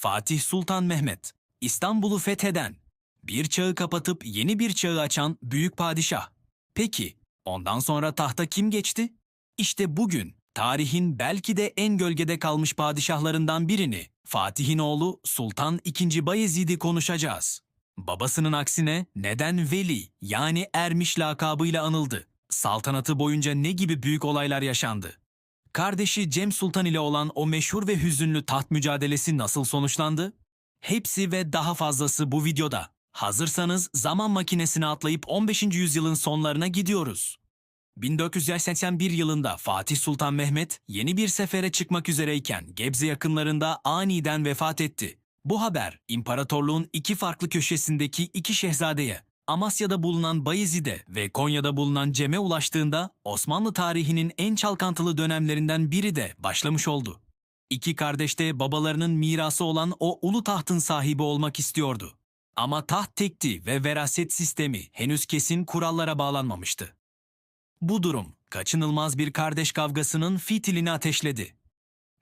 Fatih Sultan Mehmet, İstanbul'u fetheden, bir çağı kapatıp yeni bir çağı açan büyük padişah. Peki, ondan sonra tahta kim geçti? İşte bugün tarihin belki de en gölgede kalmış padişahlarından birini, Fatih'in oğlu Sultan II. Bayezid'i konuşacağız. Babasının aksine neden Veli yani Ermiş lakabıyla anıldı? Saltanatı boyunca ne gibi büyük olaylar yaşandı? Kardeşi Cem Sultan ile olan o meşhur ve hüzünlü taht mücadelesi nasıl sonuçlandı? Hepsi ve daha fazlası bu videoda. Hazırsanız zaman makinesine atlayıp 15. yüzyılın sonlarına gidiyoruz. 1481 yılında Fatih Sultan Mehmet yeni bir sefere çıkmak üzereyken Gebze yakınlarında aniden vefat etti. Bu haber imparatorluğun iki farklı köşesindeki iki şehzadeye, Amasya'da bulunan Bayezid'e ve Konya'da bulunan Cem'e ulaştığında Osmanlı tarihinin en çalkantılı dönemlerinden biri de başlamış oldu. İki kardeş de babalarının mirası olan o ulu tahtın sahibi olmak istiyordu. Ama taht tekti ve veraset sistemi henüz kesin kurallara bağlanmamıştı. Bu durum kaçınılmaz bir kardeş kavgasının fitilini ateşledi.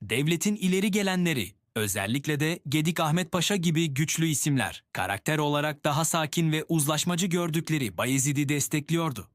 Devletin ileri gelenleri, özellikle de Gedik Ahmet Paşa gibi güçlü isimler, karakter olarak daha sakin ve uzlaşmacı gördükleri Bayezid'i destekliyordu.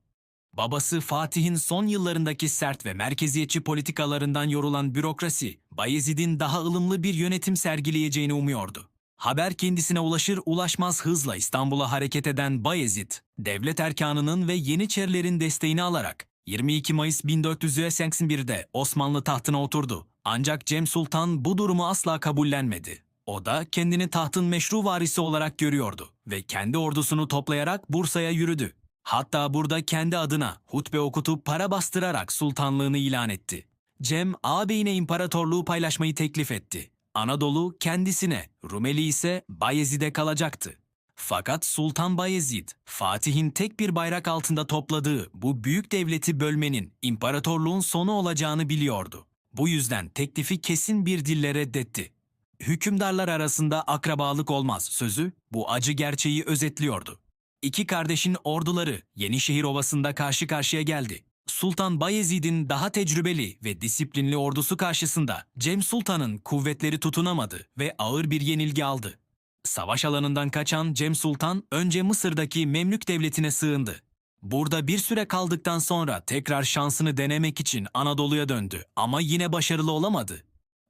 Babası Fatih'in son yıllarındaki sert ve merkeziyetçi politikalarından yorulan bürokrasi, Bayezid'in daha ılımlı bir yönetim sergileyeceğini umuyordu. Haber kendisine ulaşır ulaşmaz hızla İstanbul'a hareket eden Bayezid, devlet erkanının ve Yeniçerilerin desteğini alarak 22 Mayıs 1481'de Osmanlı tahtına oturdu. Ancak Cem Sultan bu durumu asla kabullenmedi. O da kendini tahtın meşru varisi olarak görüyordu ve kendi ordusunu toplayarak Bursa'ya yürüdü. Hatta burada kendi adına hutbe okutup para bastırarak sultanlığını ilan etti. Cem ağabeyine imparatorluğu paylaşmayı teklif etti. Anadolu kendisine, Rumeli ise Bayezid'e kalacaktı. Fakat Sultan Bayezid, Fatih'in tek bir bayrak altında topladığı bu büyük devleti bölmenin imparatorluğun sonu olacağını biliyordu. Bu yüzden teklifi kesin bir dille reddetti. Hükümdarlar arasında akrabalık olmaz sözü bu acı gerçeği özetliyordu. İki kardeşin orduları Yenişehir Ovası'nda karşı karşıya geldi. Sultan Bayezid'in daha tecrübeli ve disiplinli ordusu karşısında Cem Sultan'ın kuvvetleri tutunamadı ve ağır bir yenilgi aldı. Savaş alanından kaçan Cem Sultan önce Mısır'daki Memlük Devleti'ne sığındı. Burada bir süre kaldıktan sonra tekrar şansını denemek için Anadolu'ya döndü ama yine başarılı olamadı.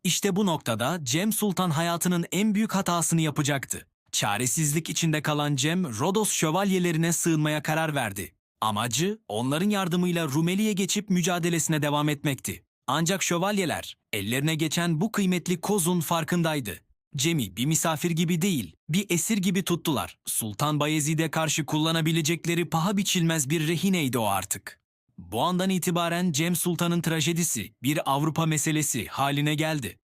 İşte bu noktada Cem Sultan hayatının en büyük hatasını yapacaktı. Çaresizlik içinde kalan Cem, Rodos şövalyelerine sığınmaya karar verdi. Amacı onların yardımıyla Rumeli'ye geçip mücadelesine devam etmekti. Ancak şövalyeler ellerine geçen bu kıymetli kozun farkındaydı. Cem'i bir misafir gibi değil, bir esir gibi tuttular. Sultan Bayezid'e karşı kullanabilecekleri paha biçilmez bir rehineydi o artık. Bu andan itibaren Cem Sultan'ın trajedisi bir Avrupa meselesi haline geldi.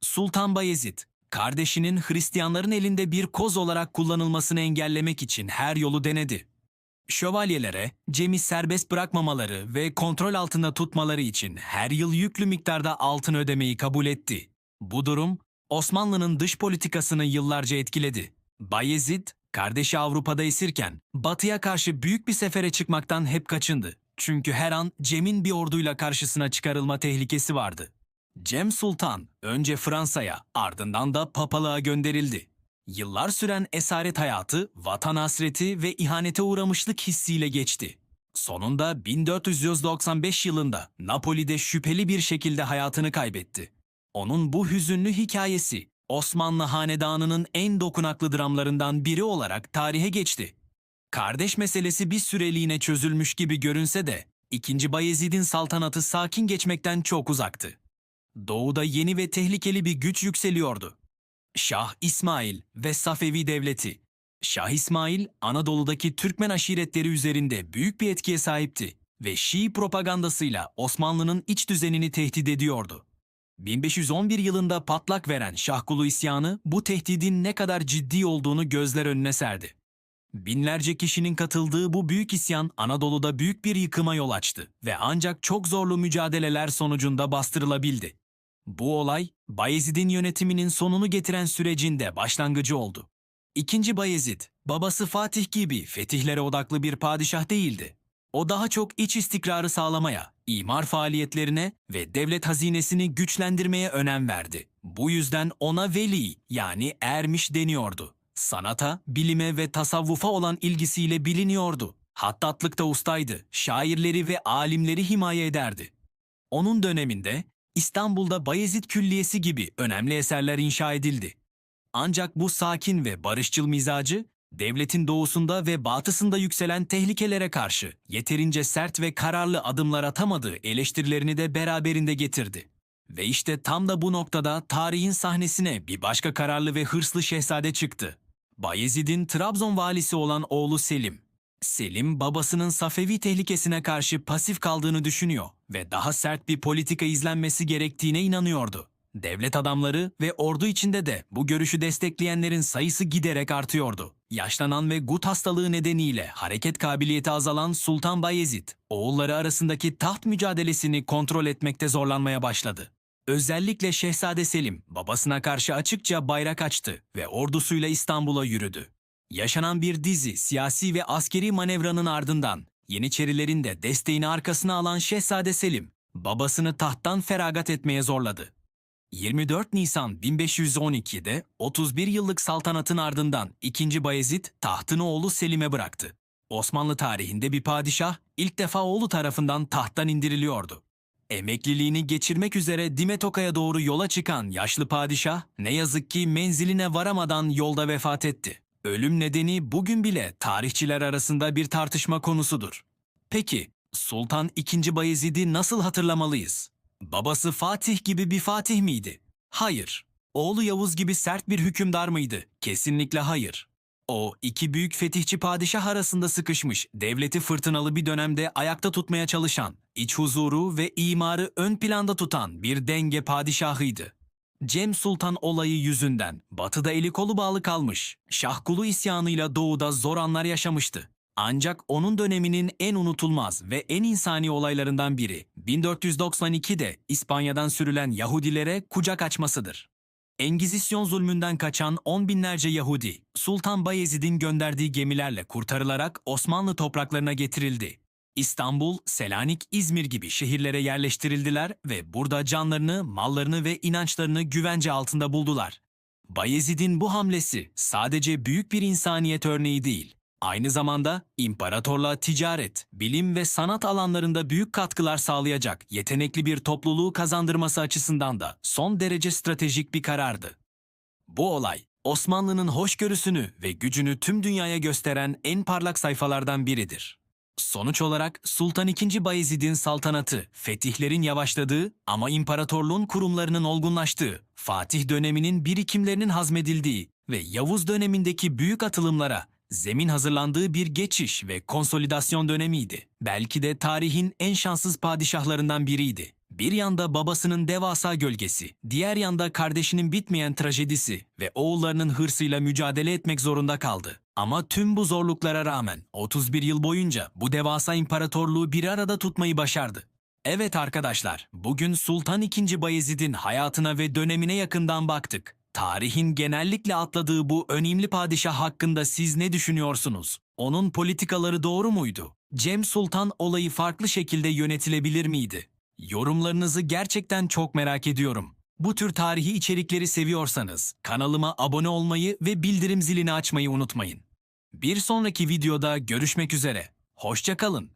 Sultan Bayezid, kardeşinin Hristiyanların elinde bir koz olarak kullanılmasını engellemek için her yolu denedi. Şövalyelere Cem'i serbest bırakmamaları ve kontrol altında tutmaları için her yıl yüklü miktarda altın ödemeyi kabul etti. Bu durum Osmanlı'nın dış politikasını yıllarca etkiledi. Bayezid, kardeşi Avrupa'da esirken Batı'ya karşı büyük bir sefere çıkmaktan hep kaçındı. Çünkü her an Cem'in bir orduyla karşısına çıkarılma tehlikesi vardı. Cem Sultan önce Fransa'ya ardından da papalığa gönderildi. Yıllar süren esaret hayatı, vatan hasreti ve ihanete uğramışlık hissiyle geçti. Sonunda 1495 yılında Napoli'de şüpheli bir şekilde hayatını kaybetti. Onun bu hüzünlü hikayesi Osmanlı hanedanının en dokunaklı dramlarından biri olarak tarihe geçti. Kardeş meselesi bir süreliğine çözülmüş gibi görünse de 2. Bayezid'in saltanatı sakin geçmekten çok uzaktı. Doğuda yeni ve tehlikeli bir güç yükseliyordu. Şah İsmail ve Safevi Devleti. Şah İsmail, Anadolu'daki Türkmen aşiretleri üzerinde büyük bir etkiye sahipti ve Şii propagandasıyla Osmanlı'nın iç düzenini tehdit ediyordu. 1511 yılında patlak veren Şahkulu isyanı bu tehdidin ne kadar ciddi olduğunu gözler önüne serdi. Binlerce kişinin katıldığı bu büyük isyan Anadolu'da büyük bir yıkıma yol açtı ve ancak çok zorlu mücadeleler sonucunda bastırılabildi. Bu olay Bayezid'in yönetiminin sonunu getiren sürecinde başlangıcı oldu. İkinci Bayezid, babası Fatih gibi fetihlere odaklı bir padişah değildi. O daha çok iç istikrarı sağlamaya, imar faaliyetlerine ve devlet hazinesini güçlendirmeye önem verdi. Bu yüzden ona veli yani ermiş deniyordu. Sanata, bilime ve tasavvufa olan ilgisiyle biliniyordu. Hattatlıkta ustaydı, şairleri ve alimleri himaye ederdi. Onun döneminde İstanbul'da Bayezid Külliyesi gibi önemli eserler inşa edildi. Ancak bu sakin ve barışçıl mizacı, devletin doğusunda ve batısında yükselen tehlikelere karşı yeterince sert ve kararlı adımlar atamadığı eleştirilerini de beraberinde getirdi. Ve işte tam da bu noktada tarihin sahnesine bir başka kararlı ve hırslı şehzade çıktı. Bayezid'in Trabzon valisi olan oğlu Selim. Selim babasının Safevi tehlikesine karşı pasif kaldığını düşünüyor ve daha sert bir politika izlenmesi gerektiğine inanıyordu. Devlet adamları ve ordu içinde de bu görüşü destekleyenlerin sayısı giderek artıyordu. Yaşlanan ve gut hastalığı nedeniyle hareket kabiliyeti azalan Sultan Bayezid, oğulları arasındaki taht mücadelesini kontrol etmekte zorlanmaya başladı. Özellikle Şehzade Selim babasına karşı açıkça bayrak açtı ve ordusuyla İstanbul'a yürüdü. Yaşanan bir dizi siyasi ve askeri manevranın ardından Yeniçerilerin de desteğini arkasına alan Şehzade Selim babasını tahttan feragat etmeye zorladı. 24 Nisan 1512'de 31 yıllık saltanatın ardından 2. Bayezid tahtını oğlu Selim'e bıraktı. Osmanlı tarihinde bir padişah ilk defa oğlu tarafından tahttan indiriliyordu. Emekliliğini geçirmek üzere Dimetoka'ya doğru yola çıkan yaşlı padişah ne yazık ki menziline varamadan yolda vefat etti. Ölüm nedeni bugün bile tarihçiler arasında bir tartışma konusudur. Peki Sultan II. Bayezid'i nasıl hatırlamalıyız? Babası Fatih gibi bir Fatih miydi? Hayır. Oğlu Yavuz gibi sert bir hükümdar mıydı? Kesinlikle hayır. O iki büyük fetihçi padişah arasında sıkışmış, devleti fırtınalı bir dönemde ayakta tutmaya çalışan, iç huzuru ve imarı ön planda tutan bir denge padişahıydı. Cem Sultan olayı yüzünden batıda eli kolu bağlı kalmış, Şahkulu isyanıyla doğuda zor anlar yaşamıştı. Ancak onun döneminin en unutulmaz ve en insani olaylarından biri 1492'de İspanya'dan sürülen Yahudilere kucak açmasıdır. Engizisyon zulmünden kaçan on binlerce Yahudi, Sultan Bayezid'in gönderdiği gemilerle kurtarılarak Osmanlı topraklarına getirildi. İstanbul, Selanik, İzmir gibi şehirlere yerleştirildiler ve burada canlarını, mallarını ve inançlarını güvence altında buldular. Bayezid'in bu hamlesi sadece büyük bir insaniyet örneği değil, aynı zamanda imparatorluğa ticaret, bilim ve sanat alanlarında büyük katkılar sağlayacak yetenekli bir topluluğu kazandırması açısından da son derece stratejik bir karardı. Bu olay, Osmanlı'nın hoşgörüsünü ve gücünü tüm dünyaya gösteren en parlak sayfalardan biridir. Sonuç olarak Sultan II. Bayezid'in saltanatı, fetihlerin yavaşladığı ama imparatorluğun kurumlarının olgunlaştığı, Fatih döneminin birikimlerinin hazmedildiği ve Yavuz dönemindeki büyük atılımlara zemin hazırlandığı bir geçiş ve konsolidasyon dönemiydi. Belki de tarihin en şanssız padişahlarından biriydi. Bir yanda babasının devasa gölgesi, diğer yanda kardeşinin bitmeyen trajedisi ve oğullarının hırsıyla mücadele etmek zorunda kaldı. Ama tüm bu zorluklara rağmen 31 yıl boyunca bu devasa imparatorluğu bir arada tutmayı başardı. Evet arkadaşlar, bugün Sultan II. Bayezid'in hayatına ve dönemine yakından baktık. Tarihin genellikle atladığı bu önemli padişah hakkında siz ne düşünüyorsunuz? Onun politikaları doğru muydu? Cem Sultan olayı farklı şekilde yönetilebilir miydi? Yorumlarınızı gerçekten çok merak ediyorum. Bu tür tarihi içerikleri seviyorsanız kanalıma abone olmayı ve bildirim zilini açmayı unutmayın. Bir sonraki videoda görüşmek üzere. Hoşça kalın.